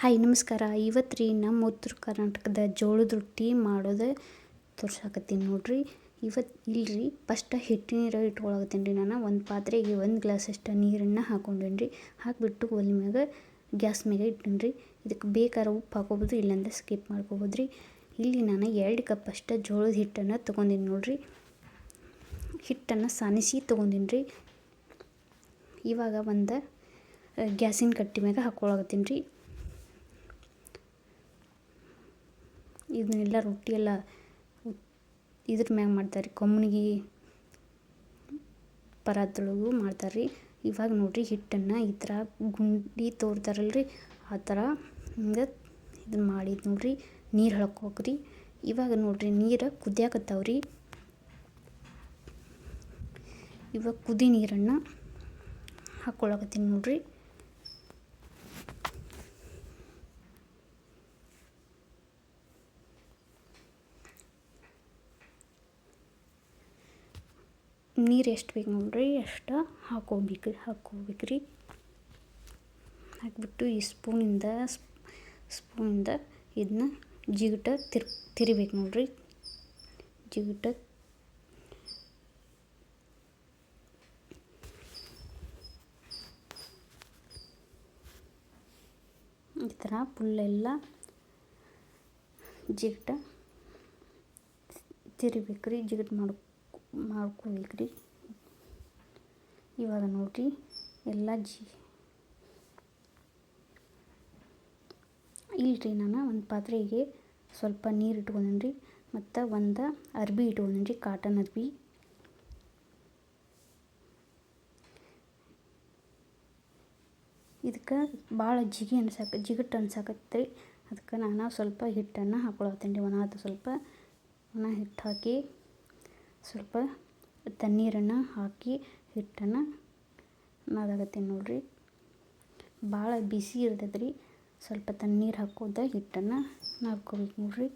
Hi, ನಮಸ್ಕಾರ. ಇವತ್ತು ರೀ ನಮ್ಮ ಉತ್ತರ ಕರ್ನಾಟಕದ ಜೋಳದ ರೊಟ್ಟಿ ಮಾಡೋದು ತೋರ್ಸಾಕತ್ತೀನಿ ನೋಡ್ರಿ. ಇವತ್ತು ಇಲ್ರಿ, ಫಸ್ಟ್ ಹಿಟ್ಟಿನೀರು ಇಟ್ಕೊಳಕತ್ತೀನಿ ರೀ ನಾನು. ಒಂದು ಪಾತ್ರೆಗೆ ಒಂದು ಗ್ಲಾಸಷ್ಟು ನೀರನ್ನು ಹಾಕೊಂಡೇನಿ ರೀ ಹಾಕಿಬಿಟ್ಟು ಒಲೆ ಮ್ಯಾಗ, ಗ್ಯಾಸ್ ಮ್ಯಾಗ ಇಟ್ಟೀನಿ ರೀ ಇದಕ್ಕೆ ಬೇಕಾದ್ರೆ ಉಪ್ಪು ಹಾಕೋಬೋದು, ಇಲ್ಲಾಂದ್ರೆ ಸ್ಕಿಪ್ ಮಾಡ್ಕೋಬೋದು ರೀ ಇಲ್ಲಿ ನಾನು ಎರಡು ಕಪ್ ಅಷ್ಟು ಜೋಳದ ಹಿಟ್ಟನ್ನು ತೊಗೊಂಡಿನಿ ನೋಡ್ರಿ. ಹಿಟ್ಟನ್ನು ಸಾನಿಸಿ ತೊಗೊಂಡಿನಿ ರೀ ಇವಾಗ ಒಂದು ಗ್ಯಾಸಿನ ಕಟ್ಟಿ ಮ್ಯಾಗ ಹಾಕ್ಕೊಳಕತ್ತೀನಿ ರೀ. ಇದನ್ನೆಲ್ಲ ರೊಟ್ಟಿ ಎಲ್ಲ ಇದ್ರ ಮ್ಯಾಗ ಮಾಡ್ತಾರೆ ಕೊಮ್ಮಣಿಗೆ ಪರಾತೊಳಗೂ ಮಾಡ್ತಾರೆ ರೀ ಇವಾಗ ನೋಡಿರಿ ಹಿಟ್ಟನ್ನು ಈ ಥರ ಗುಂಡಿ ತೋರ್ತಾರಲ್ರಿ, ಆ ಥರ ಹಿಂಗೆ ಇದನ್ನ ಮಾಡಿದ್ದು ನೋಡಿರಿ, ನೀರು ಹಳ್ಕೋಕ್ರಿ. ಇವಾಗ ನೋಡಿರಿ ನೀರು ಕುದಿಯಾಕತ್ತಾವ್ರಿ. ಇವಾಗ ಕುದಿ ನೀರನ್ನು ಹಾಕ್ಕೊಳಕತ್ತೀನಿ ನೋಡಿರಿ. ನೀರು ಎಷ್ಟು ಬೇಕು ನೋಡ್ರಿ, ಅಷ್ಟು ಹಾಕೋಬೇಕು ಹಾಕ್ಕೋಬೇಕ್ರಿ ಹಾಕಿಬಿಟ್ಟು ಈ ಸ್ಪೂನಿಂದ ಸ್ಪೂನಿಂದ ಇದನ್ನ ಜಿಗಟ ತಿರ್, ತಿರಿಬೇಕು ನೋಡ್ರಿ. ಜಿಗಟ ಈ ಥರ ಫುಲ್ಲೆಲ್ಲ ಜಿಗಟ ತಿರಿಬೇಕ್ರಿ, ಜಿಗಟ್ ಮಾಡಿ ಮಾಡ್ಕೋಬೇಕ್ರಿ ಇವಾಗ ನೋಡಿರಿ, ಎಲ್ಲ ಜಿ. ಇಲ್ರಿ ನಾನು, ಒಂದು ಪಾತ್ರೆಗೆ ಸ್ವಲ್ಪ ನೀರು ಇಟ್ಕೊಂಡೇನಿ ರೀ ಮತ್ತು ಒಂದು ಅರ್ಬಿ ಇಟ್ಕೊಂಡೇನಿ ರೀ ಕಾಟನ್ ಅರ್ಬಿ. ಇದಕ್ಕೆ ಭಾಳ ಜಿಗಿ ಅನ್ಸಕ್ಕೆ ಜಿಗಟ್ ಅನ್ಸಕತ್ತೆ ರೀ ಅದಕ್ಕೆ ನಾನು ಸ್ವಲ್ಪ ಹಿಟ್ಟನ್ನು ಹಾಕ್ಕೊಳತ್ತೀನಿ ರೀ ಒಣ ಸ್ವಲ್ಪ ಒಣ ಹಿಟ್ಟು ಹಾಕಿ. ಸ್ವಲ್ಪ ತಣ್ಣೀರನ್ನು ಹಾಕಿ ಹಿಟ್ಟನ್ನು ನಾದಾಗತ್ತೆ ನೋಡಿರಿ. ಭಾಳ ಬಿಸಿ ಇರ್ತೈತೆ ರೀ ಸ್ವಲ್ಪ ತಣ್ಣೀರು ಹಾಕೋದ ಹಿಟ್ಟನ್ನು ನಾದ್ಕೋಬೇಕು ನೋಡಿರಿ.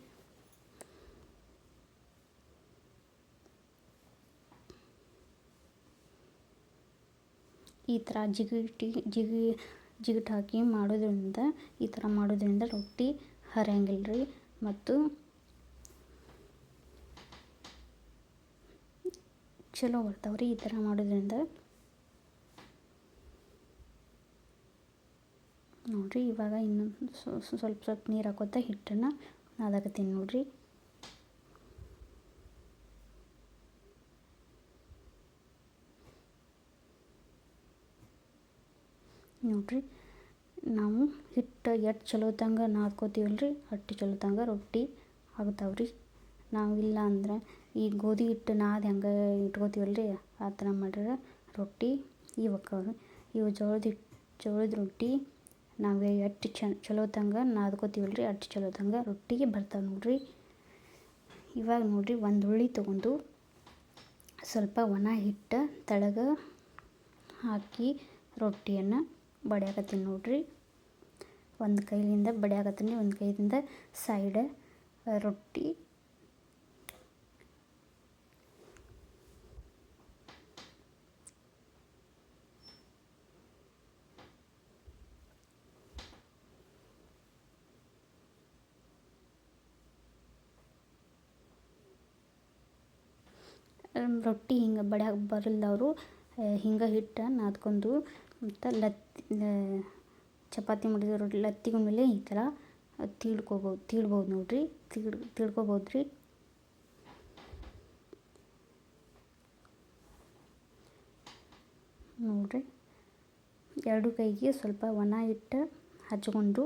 ಈ ಥರ ಜಿಗಿಟಿ ಜಿಗಿ ಜಿಗಿಟ್ ಹಾಕಿ ಮಾಡೋದ್ರಿಂದ ಈ ಥರ ಮಾಡೋದ್ರಿಂದ ರೊಟ್ಟಿ ಹರಿಯಂಗಿಲ್ಲ ರೀ ಮತ್ತು ಚಲೋ ಬರ್ತಾವೆ ರೀ ಈ ಥರ ಮಾಡೋದ್ರಿಂದ. ನೋಡಿರಿ, ಇವಾಗ ಇನ್ನೊಂದು ಸ್ವಲ್ಪ ಸ್ವಲ್ಪ ನೀರು ಹಾಕೋತ ಹಿಟ್ಟನ್ನು ನಾದಾಕತ್ತೀನಿ ನೋಡಿರಿ. ನೋಡಿರಿ, ನಾವು ಹಿಟ್ಟು ಎಷ್ಟು ಚಲೋತಂಗ ನಾದ್ಕೋತೀವಲ್ಲ ರೀ ಅಷ್ಟು ಚಲೋತಂಗ ರೊಟ್ಟಿ ಆಗ್ತಾವ್ರಿ. ನಾವು ನಾವಿಲ್ಲ ಅಂದ್ರೆ ಈ ಗೋಧಿ ಹಿಟ್ಟು ನಾದಿ ಹಂಗೆ ಇಟ್ಕೋತೀವಲ್ಲ ರೀ ಆ ಥರ ಮಾಡಿದ್ರೆ ರೊಟ್ಟಿ ಇವು ಅಕ್ಕಾವ್ರಿ ಇವು ಜೋಳದ ಹಿಟ್ಟು ಜೋಳದ ರೊಟ್ಟಿ, ನಾವು ಎಷ್ಟು ಚಲೋತ್ತಂಗೆ ನಾದ್ಕೋತೀವಲ್ಲ ರೀ ಅಷ್ಟು ಚಲೋತ್ತಂಗೆ ರೊಟ್ಟಿಗೆ ಬರ್ತಾವೆ ನೋಡಿರಿ. ಇವಾಗ ನೋಡಿರಿ ಒಂದು ಉಳ್ಳಿ ತೊಗೊಂಡು ಸ್ವಲ್ಪ ಒಣ ಹಿಟ್ಟು, ತೆಳಗೆ ಹಾಕಿ ರೊಟ್ಟಿಯನ್ನು ಬಡಿಯಾಕತ್ತೀನಿ ನೋಡಿರಿ. ಒಂದು ಕೈಲಿಂದ ಬಡಿಯಾಕತ್ತೀನಿ, ಒಂದು ಕೈಯಿಂದ ಸೈಡ ರೊಟ್ಟಿ ರೊಟ್ಟಿ ಹಿಂಗೆ ಬಡಿಯಾಕ ಬರಲ್ದವರು ಹಿಂಗೆ ಹಿಟ್ಟು ನಾದ್ಕೊಂಡು ಮತ್ತು ಲತ್ತಿ ಚಪಾತಿ ಮಾಡಿದ ರೊಟ್ಟಿ ಲತ್ತಿಗಳ ಮೇಲೆ ಈ ಥರ ತೀಡ್ಕೋಬೋದು ತೀಡ್ಬೋದು ನೋಡಿರಿ ತೀಡ್ ತೀಡ್ಕೋಬೋದು ರೀ ನೋಡ್ರಿ, ಎರಡು ಕೈಗೆ ಸ್ವಲ್ಪ ಒಣ ಹಿಟ್ಟು ಹಚ್ಕೊಂಡು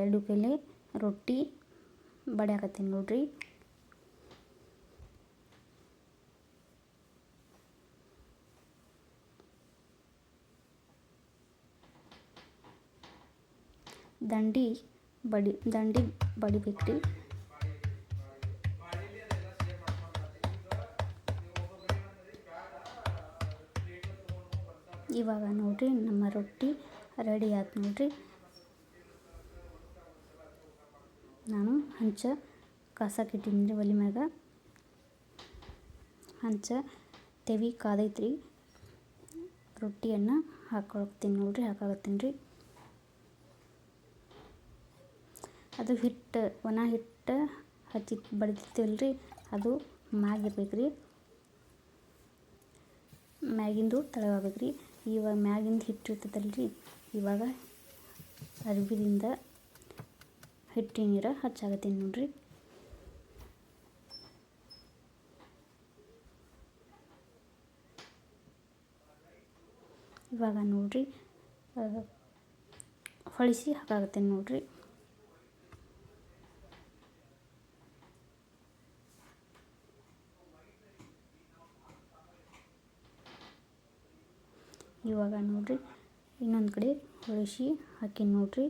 ಎರಡು ಕೈಲೇ ರೊಟ್ಟಿ ಬಡಿಯಾಕತ್ತೀನಿ ನೋಡ್ರಿ. ದಂಡಿ ಬಡಿ, ದಂಡಿ ಬಡಿಬೇಕು ರೀ ಇವಾಗ ನೋಡ್ರಿ ನಮ್ಮ ರೊಟ್ಟಿ ರೆಡಿ ಆಯ್ತು ನೋಡ್ರಿ. ನಾನು ಹಂಚ ಕಾಸಕ್ಕಿಟ್ಟಿನಿ ರೀ ಒಲೆ ಮ್ಯಾಗ. ಹಂಚ ತೆವಿ ಕಾದೈತ್ರಿ. ರೊಟ್ಟಿಯನ್ನು ಹಾಕೊಳಕ್ತೀನಿ ನೋಡ್ರಿ, ಹಾಕಾಕತ್ತೀನಿ ರೀ. ಅದು ಹಿಟ್ಟು, ಒಣ ಹಿಟ್ಟು ಹಚ್ಚಿ ಬಡಿತಿರ್ತೀವಲ್ಲ ರೀ ಅದು ಮ್ಯಾಗಿರ್ಬೇಕು ರೀ ಮ್ಯಾಗಿಂದು ತಳವಾಗಬೇಕು ರೀ ಇವಾಗ ಮ್ಯಾಗಿಂದು ಹಿಟ್ಟು ಇರ್ತದಲ್ಲ ರೀ ಇವಾಗ ಅರ್ಬಿದಿಂದ ಹಿಟ್ಟಿನ ನೀರು ಹಚ್ಚಾಗತ್ತೀನಿ ನೋಡ್ರಿ. ಇವಾಗ ನೋಡ್ರಿ ಹೊಳಿಸಿ ಹಾಕಾಗತ್ತೀನಿ ನೋಡ್ರಿ. ಇವಾಗ ನೋಡಿರಿ, ಇನ್ನೊಂದು ಕಡೆ ಹೊಳಿಸಿ ಹಾಕಿ ನೋಡಿರಿ.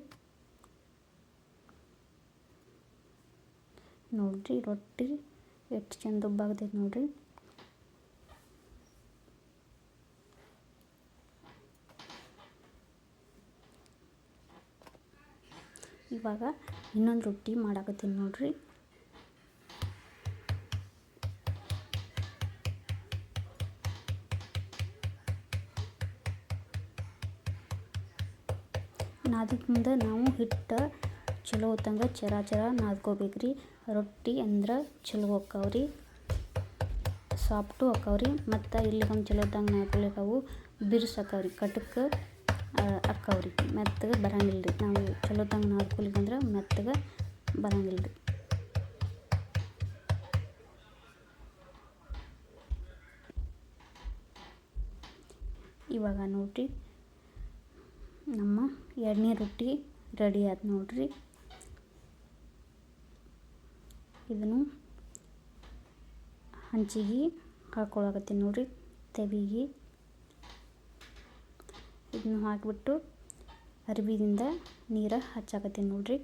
ನೋಡ್ರಿ, ರೊಟ್ಟಿ ಎಷ್ಟು ಚೆಂದ ಉಬ್ಬಾಗ್ತೈತೆ ನೋಡಿರಿ. ಇವಾಗ ಇನ್ನೊಂದು ರೊಟ್ಟಿ ಮಾಡಾಕತ್ತೀನಿ ನೋಡ್ರಿ. ನಾದಕ್ಕಿಂದ ನಾವು ಹಿಟ್ಟು ಚಲೋ ಹೊತ್ತಂಗೆ ಚರ ಚರ ನಾದ್ಕೋಬೇಕು ರೀ ರೊಟ್ಟಿ ಅಂದ್ರೆ ಚಲೋ ಹೊಕ್ಕವ್ರಿ, ಸಾಫ್ಟು ಅಕ್ಕಾವ್ರಿ ಮತ್ತು ಇಲ್ಲಿ ಒಂದು ಚಲೋ ಹೊತ್ತಂಗೆ ನಾದ್ಕೊಳಿಕ್ಕೆ ಅವು ಬಿರ್ಸು ಆಕ್ಕವ್ರಿ ಕಟಕ್ ಅಕ್ಕಾವ್ರಿ. ಮೆತ್ತಗೆ ಬರಂಗಿಲ್ಲ ರೀ ನಾವು ಚಲೋ ಹೊತ್ತಂಗೆ ನಾದ್ಕೊಲಿಕ್ಕಂದ್ರೆ ಮೆತ್ತಗೆ ಬರಂಗಿಲ್ಲ ರೀ ಇವಾಗ ನೋಡ್ರಿ. ನಮ್ಮ ಎಣ್ಣೆ ರೊಟ್ಟಿ ರೆಡಿ ಆಯ್ತು ನೋಡ್ರಿ. ಇದನ್ನು ಹಂಚಿಗೆ ಹಾಕ್ಕೊಳಕತ್ತೀನಿ ನೋಡ್ರಿ, ತೆವಿಗೆ. ಇದನ್ನು ಹಾಕಿಬಿಟ್ಟು ಅರ್ಬಿದಿಂದ ನೀರು ಹಚ್ಚಾಕತ್ತೀನಿ ನೋಡ್ರಿ.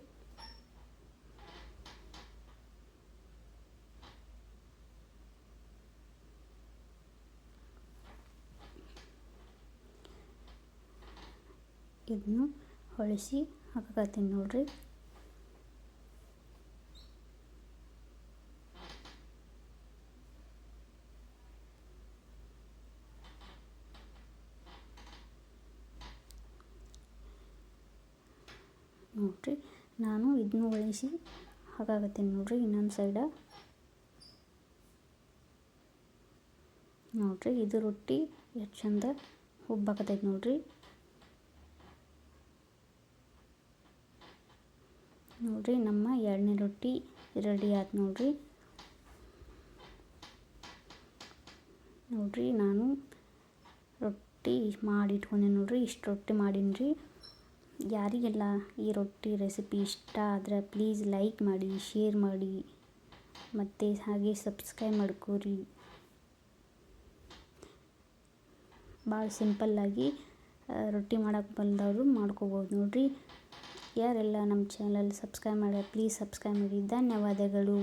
ಇದನ್ನು ಹೊಳಿಸಿ ಹಾಕಕತ್ತೀನಿ ನೋಡ್ರಿ. ನೋಡ್ರಿ, ನಾನು ಇದನ್ನು ಹೊಳಿಸಿ ಹಾಕಾಕತ್ತೀನಿ ನೋಡ್ರಿ ಇನ್ನೊಂದು ಸೈಡ ನೋಡ್ರಿ, ಇದು ರೊಟ್ಟಿ ಎಷ್ಟು ಚಂದ ಉಬ್ಬಾಕತೈತಿ ನೋಡ್ರಿ. ನೋಡ್ರಿ, ನಮ್ಮ ಎರಡನೇ ರೊಟ್ಟಿ ರೆಡಿ ಆಯ್ತು ನೋಡ್ರಿ. ನೋಡ್ರಿ, ನಾನು ರೊಟ್ಟಿ ಮಾಡಿ ಇಟ್ಕೊಂಡೆ ನೋಡ್ರಿ, ಇಷ್ಟು ರೊಟ್ಟಿ ಮಾಡೀನಿ ರೀ ಯಾರಿಗೆಲ್ಲ ಈ ರೊಟ್ಟಿ ರೆಸಿಪಿ ಇಷ್ಟ ಆದರೆ ಪ್ಲೀಸ್ ಲೈಕ್ ಮಾಡಿ, ಶೇರ್ ಮಾಡಿ, ಮತ್ತು ಹಾಗೆ ಸಬ್ಸ್ಕ್ರೈಬ್ ಮಾಡ್ಕೋರಿ. ಭಾಳ ಸಿಂಪಲ್ಲಾಗಿ ರೊಟ್ಟಿ ಮಾಡೋಕೆ ಬಂದವರು ಮಾಡ್ಕೋಬೋದು ನೋಡ್ರಿ. ಯಾರೆಲ್ಲ ನಮ್ಮ ಚಾನಲ್ ಸಬ್ಸ್ಕ್ರೈಬ್ ಮಾಡ್ಯಾರ ಪ್ಲೀಸ್ ಸಬ್ಸ್ಕ್ರೈಬ್ ಮಾಡಿ. ಧನ್ಯವಾದಗಳು.